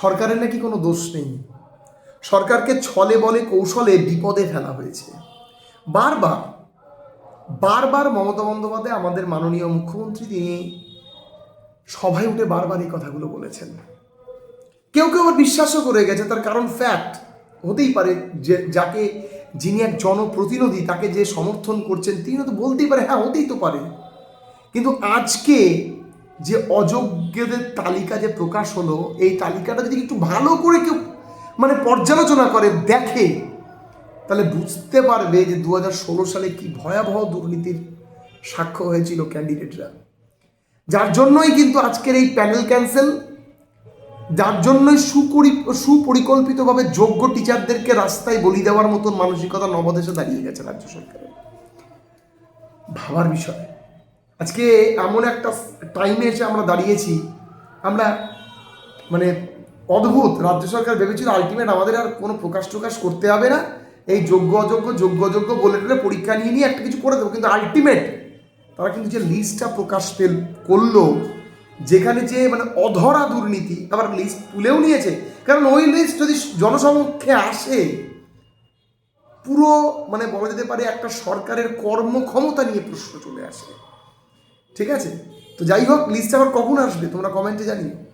সরকারের নাকি কোনো দোষ নেই। সরকারকে ছলে বলে কৌশলে বিপদে ফেলা হয়েছে। বারবার বারবার মমতা বন্দ্যোপাধ্যায় আমাদের মাননীয় মুখ্যমন্ত্রী তিনি সভায় উঠে বারবার এই কথাগুলো বলেছেন। কেউ কেউ আবার বিশ্বাসও করে গেছে, তার কারণ ফ্যাক্ট হতেই পারে যে, যাকে যিনি এক জনপ্রতিনিধি, তাকে যে সমর্থন করছেন, তিনি তো বলতেই পারে হ্যাঁ হতেই তো পারে। কিন্তু আজকে যে অযোগ্যদের তালিকা যে প্রকাশ হলো, এই তালিকাটা যদি একটু ভালো করে কেউ মানে পর্যালোচনা করে, দেখে, তাহলে বুঝতে পারবে যে দু হাজার ষোলো সালে কি ভয়াবহ দুর্নীতির সাক্ষ্য হয়েছিল ক্যান্ডিডেটরা। যার জন্যই কিন্তু আজকের এই প্যানেল ক্যান্সেল, যার জন্যই সুপরি, সুপরিকল্পিতভাবে যোগ্য টিচারদেরকে রাস্তায় বলি দেওয়ার মতন মানসিকতা নবদেশে দাঁড়িয়ে গেছে রাজ্য সরকারের। ভাবার বিষয়। আজকে এমন একটা টাইমে এসে আমরা দাঁড়িয়েছি, আমরা মানে অদ্ভুত। রাজ্য সরকার ভেবেছিল আলটিমেট আমাদের আর কোনো প্রকাশ টকাশ করতে হবে না। এই যোগ্য, অযোগ্য যোগ্য, অযোগ্য বলে টলে পরীক্ষা নিয়ে নিয়ে একটা কিছু করে দেবো। কিন্তু আলটিমেট তারা কিন্তু যে লিস্টটা প্রকাশ পেল, করল, যেখানে যে মানে অধরা দুর্নীতি আবার লিস্ট তুলেও নিয়েছে। কারণ ওই লিস্ট যদি জনসমক্ষে আসে, পুরো মানে বলা যেতে পারে একটা সরকারের কর্মক্ষমতা নিয়ে প্রশ্ন চলে আসে। ঠিক আছে? তো যাই হোক লিস্ট আবার কখন আসবে? তোমরা কমেন্টে জানিও।